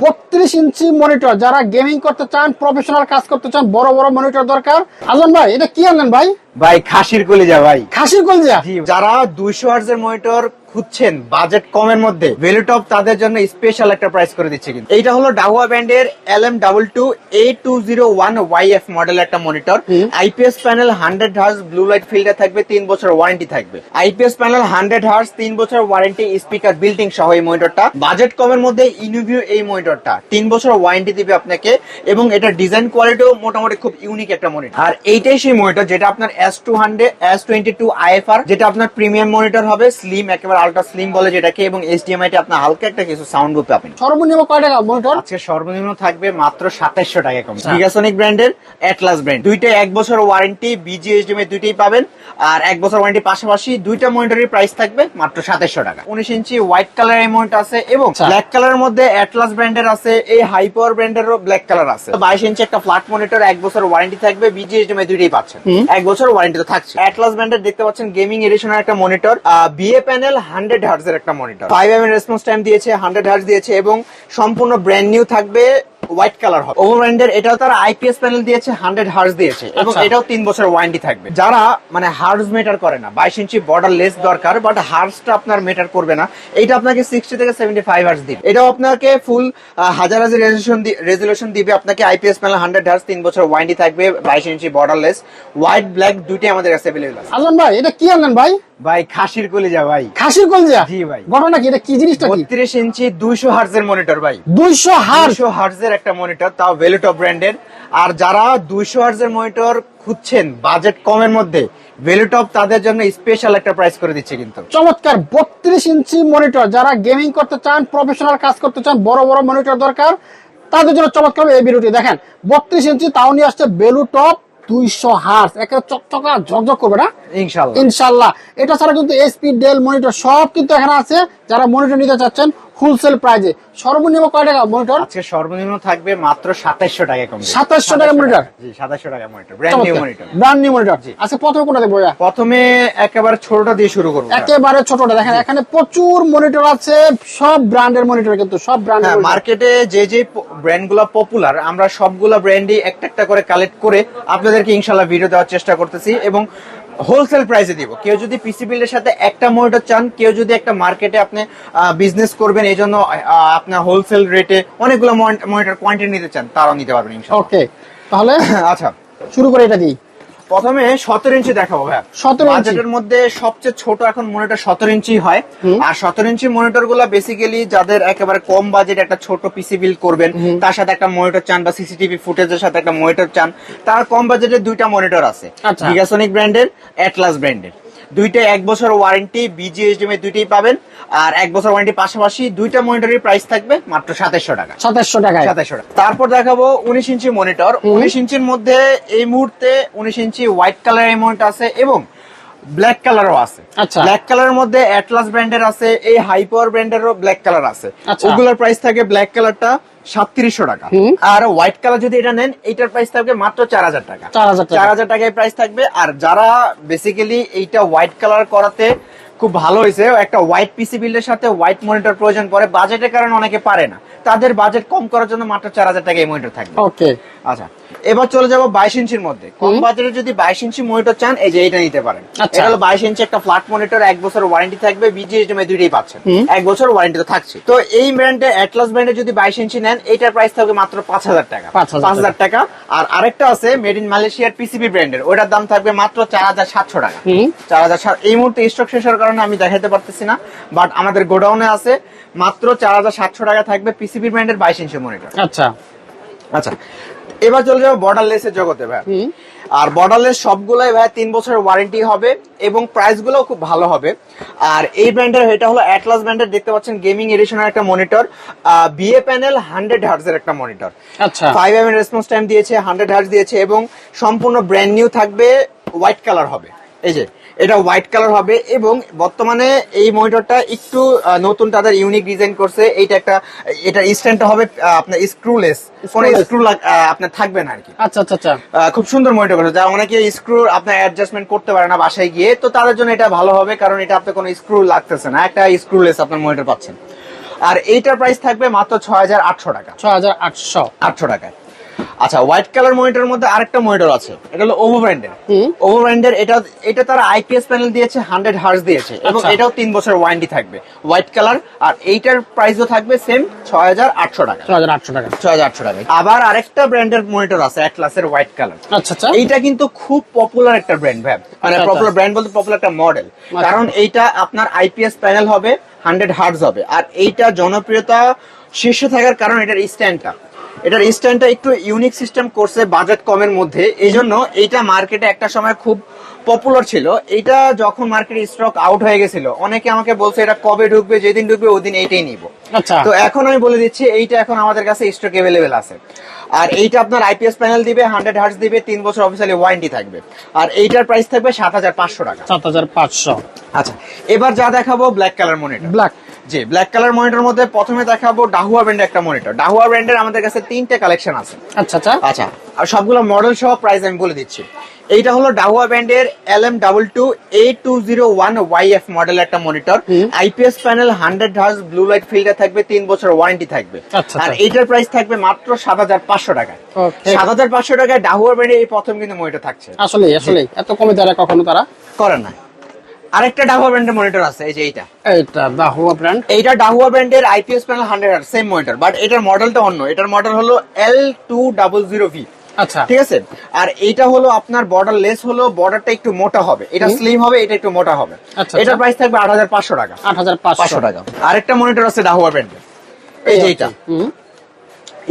বত্রিশ inch monitor যারা gaming করতে চান প্রফেশনাল কাজ করতে চান বড় বড় মনিটর দরকার। আজম ভাই এটা কি আনলেন ভাই? ভাই খাসির কলিজা ভাই। খাসির কলিজা? যারা দুইশো হার্জের মনিটর খুঁজছেন বাজেট কমের মধ্যে ভ্যালুটপ তাদের জন্য স্পেশাল একটা প্রাইস করে দিচ্ছে কিন্তু। এইটা হলো ডাহুয়া ব্র্যান্ডের L M double two A two zero one Y F model একটা monitor. IPS panel hundred hertz blue light filter থাকবে তিন বছর ওয়ারেন্টি থাকবে। আইপিএস প্যানেল হান্ড্রেড হার্স তিন বছর ওয়ারেন্টি স্পিকার বিল্ডিং সহ এই মনিটরটা বাজেট কমের মধ্যে ইনোভিউ এই মনিটরটা তিন বছর ওয়ারেন্টি দিবে আপনাকে এবং এটা ডিজাইন কোয়ালিটিও মোটামুটি খুব ইউনিক একটা মনিটর আর এইটাই সেই মনিটর যেটা আপনার S two hundred S twenty two IFR যেটা আপনার প্রিমিয়াম মনিটর হবে স্লিম একেবারে আলট্রা স্লিম বলে যেটাকে এবং এইচডিএমআই তে আপনার হালকা একটা কিছু সাউন্ড পাবেন সর্বনিম্ন কয় টাকা মনিটর আজকে সর্বনিম্ন থাকবে মাত্র সাতাইশশো টাকা কম। আচ্ছা। গিগাসনিক ব্র্যান্ডের অ্যাটলাস ব্র্যান্ড দুইটা এক বছর ওয়ারেন্টি বিজিএসডিএম এর দুইটাই পাবেন। আর এক বছর ওয়ারেন্টি পাশাপাশি দুইটা মনিটরের প্রাইস থাকবে মাত্র সাতাইশশো টাকা। উনিশ ইঞ্চি হোয়াইট কালার এই মনিটর আছে এবং আচ্ছা। ব্ল্যাক কালারের মধ্যে অ্যাটলাস ব্র্যান্ডের আছে এই হাই পাওয়ার ব্র্যান্ডেরও ব্ল্যাক কালার আছে। বাইশ ইঞ্চি একটা ফ্ল্যাট মনিটর এক বছর ওয়ারেন্টি থাকবে বিজিএসডিএম এর দুইটাই পাচ্ছেন। এক বছর ওয়ারেন্টি তো থাকছে। অ্যাটলাস ব্র্যান্ডের দেখতে পাচ্ছেন গেমিং এডিশনের একটা monitor VA panel hundred hertz এর একটা monitor. Five M response time দিয়েছে হান্ড্রেড হার্জ দিয়েছে এবং সম্পূর্ণ ব্র্যান্ড নিউ থাকবে হোয়াইট কালার হবে। ওভার ব্র্যান্ডের এটাও তারা আইপিএস প্যানেল দিয়েছে হান্ড্রেড হার্জ দিয়েছে এবং আচ্ছা। এটাও তিন বছর ওয়ারেন্টি থাকবে। যারা মানে হার্জ মেটার করে না বাইশ ইঞ্চি বর্ডার লেস দরকার বাট হার্জটা আপনার মেটার করবে না এইটা আপনাকে সিক্সটি থেকে সেভেন্টি ফাইভ হার্জ দিবে। এটাও আপনাকে ফুল হাজার হাজার রেজলিউশন রেজলিউশন দিবে আপনাকে আইপিএস প্যানেল হান্ড্রেড হার্জ তিন বছর ওয়ারেন্টি থাকবে বাইশ ইঞ্চি বর্ডার লেস হোয়াইট ব্ল্যাক দুইটাই আমাদের কাছে অ্যাভেলেবল আছে। আজন ভাই এটা কি আনলেন ভাই? ভাই খাসির কলিজা ভাই। খাসির কলজা? জি ভাই। ঘটনা কি? এটা কি জিনিসটা কি? বত্রিশ ইঞ্চি দুইশো হার্জের মনিটর ভাই। দুইশো হার দুইশো হার্জের একটা মনিটর তাও ভেলুটপ ব্র্যান্ডের আর যারা দুইশো হার্জের মনিটর খুঁজছেন বাজেট কমের মধ্যে ভেলুটপ তাদের জন্য স্পেশাল একটা প্রাইস করে দিচ্ছে কিন্তু। চমৎকার বত্রিশ ইঞ্চি মনিটর। যারা গেমিং করতে চান প্রফেশনাল কাজ করতে চান বড় বড় মনিটর দরকার তাদের জন্য চমৎকার এই ভিডিওটি দেখেন বত্রিশ ইঞ্চি তাও নিয়ে আসছে বেলু টপ দুইশো হার্স একে চকচকা ঝকঝক করবে না? ইনশাল্লাহ। ইনশাল্লাহ। এটা ছাড়া কিন্তু এসপি ডেল মনিটর সব কিন্তু এখানে আছে। যারা মনিটর নিতে চাচ্ছেন হোলসেল প্রাইজে সর্বনিম্ন কয় টাকা মনিটর আজকে সর্বনিম্ন থাকবে মাত্র সাতাইশশো টাকা কম 2700 টাকা monitor? জি সাতাইশশো টাকা monitor brand new monitor brand new monitor আচ্ছা প্রথমে কোনটা দেখব? প্রথমে একেবারে ছোটটা দিয়ে শুরু করব। একেবারে ছোটটা। দেখেন এখানে প্রচুর মনিটর আছে সব ব্র্যান্ডের মনিটর কিন্তু সব ব্র্যান্ডের মার্কেটে যে যে ব্র্যান্ডগুলো পপুলার আমরা সবগুলো ব্র্যান্ডই একটা একটা করে কালেক্ট করে আপনাদেরকে ইনশাল্লাহ ভিডিও দেওয়ার চেষ্টা করতেছি এবং হোলসেল প্রাইসে দিব। কেউ যদি পিসি বিল্ডের সাথে একটা মনিটর চান কেউ যদি একটা মার্কেটে আপনি বিজনেস করবেন এই জন্য আপনার হোলসেল রেটে অনেকগুলো মনিটর কোয়ান্টিটি নিতে চান তারাও নিতে পারবেন ওকে তাহলে আচ্ছা। শুরু করে এটা দিই। প্রথমে সতেরো ইঞ্চি দেখাবো ভাই। 17 ইঞ্চি। বাজেটের মধ্যে সবচেয়ে ছোট এখন মনিটর সতেরো ইঞ্চি হয়। আর সতেরো ইঞ্চি মনিটরগুলা বেসিক্যালি যাদের একেবারে কম বাজেট একটা ছোট পিসি বিল করবেন তার সাথে একটা মনিটর চান বা সিসিটিভি ফুটেজের সাথে একটা মনিটর চান তার কম বাজেটের দুইটা মনিটর আছে। গিগাসনিক ব্র্যান্ডের অ্যাটলাস ব্র্যান্ডের দুইটা এক বছর ওয়ারেন্টি বিজিএসডিএম এর দুইটাই পাবেন। আর এক বছর ওয়ারেন্টি পাশাপাশি দুইটা মনিটরের প্রাইস থাকবে মাত্র সাতাইশশো টাকা। সাতাশশো টাকায়। সাতাইশশো টাকা। তারপর দেখাবো উনিশ ইঞ্চি মনিটর উনিশ ইঞ্চির মধ্যে এই মুহূর্তে উনিশ ইঞ্চি হোয়াইট কালার এই মনিটর আছে এবং ব্ল্যাক কালারও আছে। আচ্ছা। ব্ল্যাক কালারের মধ্যে অ্যাটলাস ব্র্যান্ডের আছে এই হাইপাওয়ার ব্র্যান্ডেরও ব্ল্যাক কালার আছে। আচ্ছা। ওগুলোর প্রাইস থাকে ব্ল্যাক কালারটা সাতত্রিশশো টাকা। আর হোয়াইট কালার যদি এটা নেন এইটার প্রাইস থাকবে মাত্র চার হাজার টাকা। চার হাজার টাকায় প্রাইস থাকবে। আর যারা বেসিক্যালি এইটা হোয়াইট কালার করাতে খুব ভালো হয়েছে একটা হোয়াইট পিসি বিল্ডের সাথে হোয়াইট মনিটর প্রয়োজন পড়ে বাজেটের কারণে অনেকে পারে না। তাদের বাজেট কম করার জন্য মাত্র চার হাজার টাকা এই মনিটর থাকবে। ওকে আচ্ছা। এবার চলে যাব বাইশ ইঞ্চির মধ্যে। কম বাজারে যদি বাইশ ইঞ্চি মনিটর চান এই যে এটা নিতে পারেন। আচ্ছা। এটা হলো বাইশ ইঞ্চি একটা ফ্ল্যাট মনিটর এক বছর ওয়ারেন্টি থাকবে দুইটাই পাচ্ছেন। এক বছর ওয়ারেন্টি তো থাকছে। তো এই ব্র্যান্ডে অ্যাটলাস ব্র্যান্ডে যদি বাইশ ইঞ্চি নেন এইটার প্রাইস থাকবে মাত্র পাঁচ হাজার টাকা। পাঁচ হাজার টাকা। আর আরেকটা আছে মেড ইন মালয়েশিয়ার পিসিবি ব্র্যান্ডের ওটার দাম থাকবে মাত্র চার হাজার সাতশো টাকা। চার হাজার সাত এই মুহূর্তে স্টক শেষের কারণে আমি দেখাতে পারতেছি না বাট আমাদের গোডাউনে আছে মাত্র চার হাজার সাতশো টাকা থাকবে পিসিবি ব্র্যান্ডের বাইশ ইঞ্চি মনিটর আচ্ছা। আচ্ছা। এবার চলে যাব বর্ডারলেসের জগতে ভাই। আর বর্ডারলেস সবগুলোই ভাই তিন বছরের ওয়ারেন্টি হবে এবং প্রাইসগুলো খুব ভালো হবে। আর এই ব্র্যান্ডের এটা হলো অ্যাটলাস ব্র্যান্ডের দেখতে পাচ্ছেন গেমিং এডিশনের একটা monitor VA panel hundred hertz একটা মনিটর আচ্ছা। ফাইভ এম এর রেসপন্স টাইম দিয়েছে হান্ড্রেড হার্টস দিয়েছে এবং সম্পূর্ণ ব্র্যান্ড নিউ থাকবে হোয়াইট কালার হবে। এই যে এটা হোয়াইট কালার হবে এবং বর্তমানে এই মনিটরটা একটু নতুন তাদের ইউনিক ডিজাইন করছে। এইটা একটা এটা স্ট্যান্ডটা হবে আপনার স্ক্রুলেস কোনো। স্ক্রু আপনার থাকবে না আর কি আচ্ছা আচ্ছা। আচ্ছা খুব সুন্দর মনিটর করেছে। যা অনেকে স্ক্রু আপনার অ্যাডজাস্টমেন্ট করতে পারে না বাসায় গিয়ে তো তাদের জন্য এটা ভালো হবে কারণ এটা আপনার কোনো স্ক্রু লাগতেছে না। একটা স্ক্রুলেস আপনার মনিটর পাচ্ছেন। আর এইটার প্রাইস থাকবে মাত্র ছয় হাজার আটশো টাকা। ছয় হাজার আটশো। আটশো টাকায়। আচ্ছা হোয়াইট কালার মনিটরের মধ্যে আরেকটা মনিটর আছে। এটা হলো ওভো ব্র্যান্ডের ওভো ব্র্যান্ডের এটা এটা তারা আইপিএস প্যানেল দিয়েছে হান্ড্রেড হার্স দিয়েছে এবং আচ্ছা। এটাও তিন বছর ওয়ারেন্টি থাকবে। হোয়াইট কালার আর এইটার প্রাইসও থাকবে সেম ছয় হাজার আটশো টাকা। ছয় হাজার আটশো টাকা। ছয় হাজার আটশো টাকা। আবার আরেকটা ব্র্যান্ডের মনিটর আছে অ্যাটলাসের হোয়াইট কালার আচ্ছা আচ্ছা। এইটা কিন্তু খুব পপুলার একটা ব্র্যান্ড মানে আচ্ছা, পপুলার ব্র্যান্ড বলতে পপুলার একটা মডেল আচ্ছা। কারণ এইটা আপনার আইপিএস প্যানেল হবে হান্ড্রেড হার্টস হবে। আর এইটা জনপ্রিয়তা শীর্ষে থাকার কারণ এটার স্ট্যান্ডটা এটার স্ট্যান্ডটা একটু ইউনিক সিস্টেম করছে বাজেট কমের মধ্যে। এই জন্য এইটা মার্কেটে একটা সময় খুব পপুলার ছিল। এইটা যখন মার্কেটে স্টক আউট হয়ে গেছিল অনেকে আমাকে বলছে এটা কবে ঢুকবে যেদিন ঢুকবে ওদিন এইটাই নিব। আচ্ছা। তো এখন আমি বলে দিচ্ছি এইটা এখন আমাদের কাছে স্টক অ্যাভেলেবেল আছে। আর এইটা আপনার আইপিএস প্যানেল দিবে হান্ড্রেড হার্টস দিবে তিন বছর অফিসিয়ালি ওয়ারেন্টি থাকবে। আর এইটার প্রাইস থাকবে সাত হাজার পাঁচশো টাকা। সাত হাজার পাঁচশো। আচ্ছা এবার যা দেখাবো ব্ল্যাক কালার মনিটর ব্ল্যাক জি ব্ল্যাক কালার মনিটর মধ্যে প্রথমে দেখাবো ডাহুয়া ব্র্যান্ডের একটা মনিটর ডাহুয়া ব্র্যান্ডের আমাদের কাছে তিনটে কালেকশন আছে। আচ্ছা আচ্ছা। আচ্ছা আর সবগুলো মডেল সহ প্রাইস আমি বলে দিচ্ছি। এইটা হলো ডাহুয়া ব্র্যান্ডের L M double two A two zero one Y F model একটা monitor. IPS panel hundred hertz blue light filter থাকবে তিন বছর ওয়ারেন্টি থাকবে। আচ্ছা, আর আচ্ছা। এইটার প্রাইস থাকবে মাত্র সাত হাজার পাঁচশো টাকা. সাত হাজার পাঁচশো টাকায় ডাহুয়া ব্র্যান্ডের এই প্রথম কিন্তু মনিটর থাকছে। আসলে আসলে এত কমে না কখনো তারা করে না আরেকটা ডাহুয়া ব্র্যান্ডের মনিটর আছে এই যে এইটা। এইটা দা হুয়া ব্র্যান্ড এইটা ডাহুয়া ব্র্যান্ডের IPS panel hundred hertz same monitor but এটার মডেলটা অন্য। এটার মডেল হলো L two double zero V আচ্ছা। ঠিক আছে? আর এইটা হলো আপনার বর্ডার লেস হলো বর্ডারটা একটু মোটা হবে। এটা স্লিম হবে এটা একটু মোটা হবে। আচ্ছা, এটার আচ্ছা। প্রাইস থাকবে আট হাজার পাঁচশো টাকা। আট হাজার পাঁচশো। পাঁচশো টাকা। আরেকটা মনিটর আছে ডাহুয়া ব্র্যান্ডের এই যে এইটা। হুম।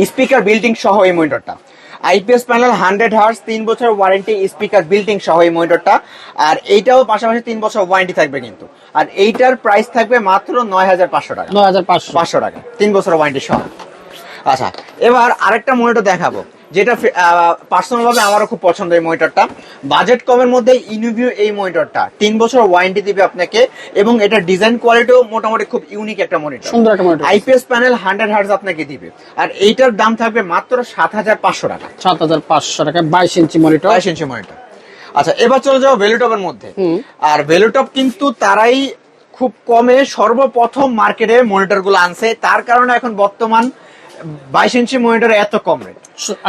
স্পিকার বিল্ডিং সহ এই মনিটরটা আইপিএস প্যানেল হান্ড্রেড হার্স তিন বছর ওয়ারেন্টি স্পিকার বিল্ডিং সহ এই মনিটরটা আর এইটাও পাশাপাশি তিন বছর ওয়ারেন্টি থাকবে কিন্তু। আর এইটার প্রাইস থাকবে মাত্র নয় হাজার পাঁচশো টাকা। নয় হাজার পাঁচশো। পাঁচশো টাকা তিন বছর ওয়ারেন্টি সহ। আচ্ছা এবার আরেকটা মনিটর দেখাবো। যেটা পার্সোনাল ভাবে আমারও খুব পছন্দ এই মনিটরটা বাজেট কমের মধ্যে ইনোভিউ এই মনিটরটা তিন বছর ওয়ারেন্টি দিবে আপনাকে এবং এটা ডিজাইন কোয়ালিটিও মোটামুটি খুব ইউনিক একটা মনিটর সুন্দর একটা monitor IPS panel hundred hertz আপনাকে দিবে। আর এইটার দাম থাকবে মাত্র সাত হাজার পাঁচশো টাকা। সাত হাজার পাঁচশো টাকা বাইশ ইঞ্চি মনিটর বাইশ ইঞ্চি মনিটর আচ্ছা এবার চলে যাব ভেলুটপের মধ্যে। আর ভেলুটপ কিন্তু তারাই খুব কমে সর্বপ্রথম মার্কেটে মনিটরগুলো আনছে। তার কারণে এখন বর্তমান বাইশ ইঞ্চি মনিটর এত কম রেট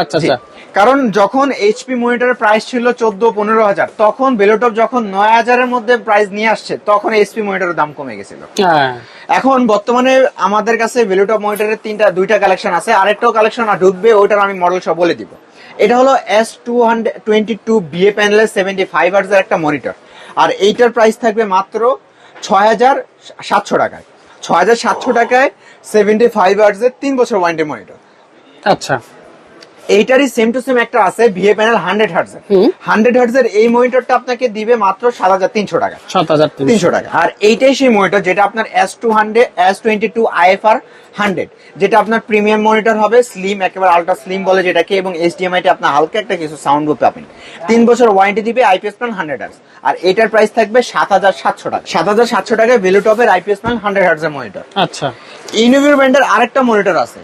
আচ্ছা আচ্ছা। কারণ যখন এইচপি মনিটরের প্রাইস ছিল চোদ্দ পনেরো হাজার তখন ভেলোটপ যখন নয় হাজারের মধ্যে প্রাইস নিয়ে আসছে তখন এইচপি মনিটরের দাম কমে গেছিল। হ্যাঁ। এখন বর্তমানে আমাদের কাছে ভেলোটপ মনিটরের তিনটা দুইটা কালেকশন আছে আরেকটাও কালেকশন ঢুকবে ওইটার আমি মডেল সব বলে দিব। এটা হলো S two hundred twenty two VA প্যানেলের সেভেন্টি ফাইভ এর একটা মনিটর আর এইটার প্রাইস থাকবে মাত্র ছয় হাজার সাতশো টাকায়। ছয় হাজার সাতশো টাকায় সেভেন্টি ফাইভ এর তিন বছর ওয়ারেন্টি মনিটর আচ্ছা। এইটারই সেম টু সেম একটা আছে VA panel hundred hertz hundred hertz এর এই মনিটরটা আপনাকে দিবে মাত্র সাত হাজার তিনশো টাকা। সাত হাজার তিনশো টাকা। আর এইটাই সেই মনিটর যেটা আপনার S two hundred S twenty two IFR hundred যেটা আপনার প্রিমিয়াম মনিটর হবে স্লিম একেবারে আলট্রা স্লিম বলে যেটাকে এবং এইচডিএমআই তে আপনার হালকা একটা কিছু সাউন্ড বুক পাবেন তিন বছর ওয়ারেন্টি দিবে আইপিএস প্যান হান্ড্রেড হার্টস আর এটার প্রাইস থাকবে সাত হাজার সাতশো টাকা। সাত হাজার সাতশো টাকায় ভেলুটপের আইপিএস প্যান হান্ড্রেড হার্টস এর মনিটর আচ্ছা। ব্র্যান্ডের আরেকটা মনিটর আছে।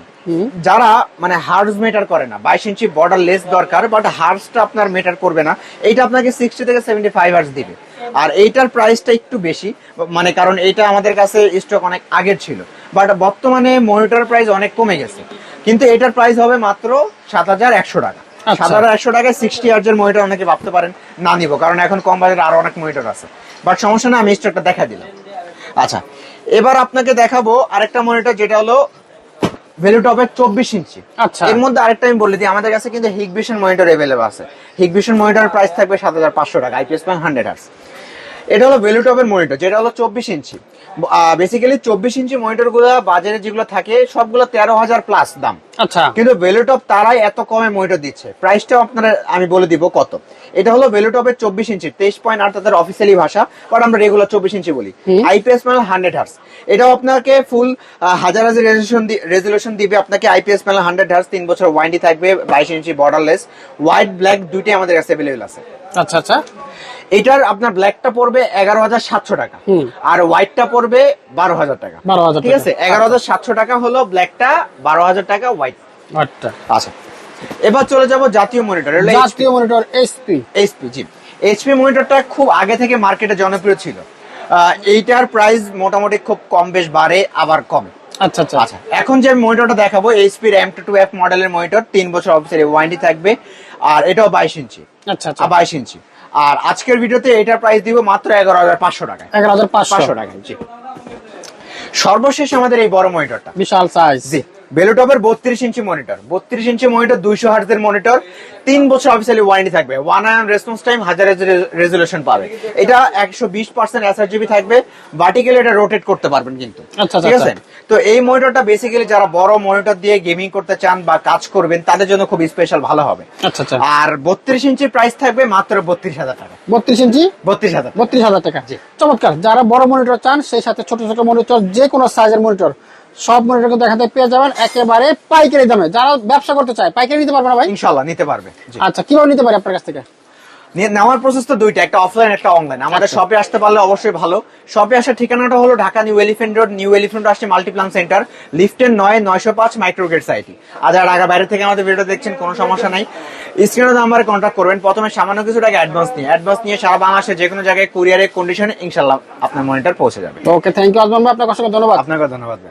যারা মানে হার্স মেটার করে না বাইশ ইঞ্চি বর্ডার লেস দরকার বাট হার্সটা আপনার মেটার করবে না। এইটা আপনাকে সিক্সটি থেকে সেভেন্টি ফাইভ হার্স দিবে। আর এইটার প্রাইসটা একটু বেশি মানে কারণ এইটা আমাদের কাছে স্টক অনেক আগের ছিল। বাট বর্তমানে মনিটর প্রাইস অনেক কমে গেছে। কিন্তু এটার প্রাইস হবে মাত্র সাত হাজার একশো টাকা। আচ্ছা। সাত হাজার একশো টাকায় সিক্সটি হার্জের মনিটর অনেকে ভাবতে পারেন না নিব কারণ এখন কম বাজারে আরও অনেক মনিটর আছে। বাট সমস্যা না আমি স্টকটা দেখা দিলাম। আচ্ছা এবার আপনাকে দেখাবো আরেকটা মনিটর যেটা হলো ভ্যালুটপের চব্বিশ ইঞ্চি। আচ্ছা। এর মধ্যে আরেকটা আমি বলে দিই আমাদের কাছে কিন্তু হিগভিশন মনিটর অ্যাভেলেবল আছে। হিগভিশন মনিটর প্রাইস থাকবে সাত হাজার পাঁচশো টাকা আইপিএস প্যান হান্ড্রেড হার্স এটা হলো ভ্যালুটপের মনিটর যেটা হলো চব্বিশ ইঞ্চি। বেসিক্যালি চব্বিশ ইঞ্চি মনিটরগুলো বাজারে যেগুলো থাকে সবগুলো তেরো হাজার প্লাস দাম। আচ্ছা। কিন্তু ভেলোটপ তারাই এত কমে মনিটর দিচ্ছে। প্রাইসটাও আপনারা আমি বলে দিব কত। এটা হলো ভেলোটপের চব্বিশ ইঞ্চি তেইশ পয়েন্ট আট তাদের অফিসিয়ালি ভাষা বাট আমরা রেগুলার চব্বিশ ইঞ্চি বলি। আইপিএস প্যানেল হান্ড্রেড হার্স এটাও আপনাকে ফুল হাজার হাজার রেজলিউশন রেজলিউশন দিবে আপনাকে আইপিএস প্যানেল হান্ড্রেড হার্স তিন বছর ওয়ারেন্টি থাকবে বাইশ ইঞ্চি বর্ডারলেস হোয়াইট ব্ল্যাক দুইটাই আমাদের কাছে অ্যাভেলেবেল আছে। আচ্ছা আচ্ছা। এটার আপনার ব্ল্যাকটা পড়বে এগারো হাজার সাতশো টাকা। আর হোয়াইটটা পড়বে বারো হাজার টাকা। 12,000 ঠিক আছে? এগারো হাজার সাতশো টাকা হলো ব্ল্যাকটা বারো হাজার টাকা হোয়াইট আচ্ছা। আচ্ছা। এবার চলে যাব জাতীয় মনিটর জাতীয় মনিটর এসপি এইচপি জি। এইচপি মনিটরটা খুব আগে থেকে মার্কেটে জনপ্রিয় ছিল। এইটার প্রাইস মোটামুটি খুব কম বেশ বাড়ে আবার কমে। আচ্ছা আচ্ছা। আচ্ছা এখন যে মনিটরটা দেখাবো HP RAM two two F মডেলের মনিটর তিন বছর অফিসের ওয়ারেন্টি থাকবে। আর এটাও বাইশ ইঞ্চি। আচ্ছা আচ্ছা। বাইশ ইঞ্চি। আর আজকের ভিডিওতে এটার প্রাইস দিব মাত্র এগারো হাজার পাঁচশো টাকা এগারো হাজার পাঁচশো। টাকা জি। সর্বশেষ আমাদের এই বড় মনিটরটা বিশাল সাইজ জি। বেলুটপের বত্রিশ ইঞ্চি মনিটর। বত্রিশ ইঞ্চি মনিটর দুইশো হার্জের মনিটর তিন বছর অফিসিয়ালি ওয়ারেন্টি থাকবে। ওয়ান আয়ন রেসপন্স টাইম হাজার রেজুলেশন পাবে। এটা একশো বিশ পার্সেন্ট এস জিবি থাকবে ভার্টিক্যালি এটা রোটেট করতে পারবেন কিন্তু। আচ্ছা, ঠিক আচ্ছা। আছে তো এই মনিটরটা বেসিক্যালি যারা বড় মনিটর দিয়ে গেমিং করতে চান বা কাজ করবেন তাদের জন্য খুব স্পেশাল ভালো হবে। আচ্ছা আচ্ছা। আর বত্রিশ ইঞ্চির প্রাইস থাকবে মাত্র বত্রিশ হাজার টাকা। বত্রিশ ইঞ্চি? বত্রিশ হাজার বত্রিশ হাজার টাকা। চমৎকার। যারা বড় মনিটর চান সেই সাথে ছোট ছোট মনিটর যে কোনো সাইজের মনিটর সব মনিটর কিন্তু এখান থেকে পেয়ে যাবেন একেবারে পাইকারি দামে। যারা ব্যবসা করতে চায় পাইকারি নিতে পারবে না ভাই? ইনশাল্লাহ নিতে পারবে। আচ্ছা কীভাবে নিতে পারে আপনার কাছ থেকে? নেওয়ার প্রসেস তো দুইটা একটা অফলাইন একটা অনলাইন আমাদের আচ্ছা। শপে আসতে পারলে অবশ্যই ভালো। শপে আসার ঠিকানাটা হলো Dhaka New Elephant Road New Elephant আসছে মাল্টিপ্লান সেন্টার লিফটের নয় নয়শো পাঁচ মাইক্রোগেট সাইটি আর যারা ঢাকা বাইরে থেকে আমাদের ভিডিও দেখছেন কোনো সমস্যা নাই। স্ক্রিনে নাম্বারে কন্ট্যাক্ট করবেন। প্রথমে সামান্য কিছু টাকা অ্যাডভান্স নিয়ে। অ্যাডভান্স নিয়ে সারা বাংলাদেশে যে কোনো জায়গায় কুরিয়ারের কন্ডিশনে ইনশাল্লাহ আপনার মনিটর পৌঁছে যাবে। ওকে থ্যাংক ইউ আজমান ভাই আপনাকে অসংখ্য ধন্যবাদ। আপনাকে ধন্যবাদ ভাই।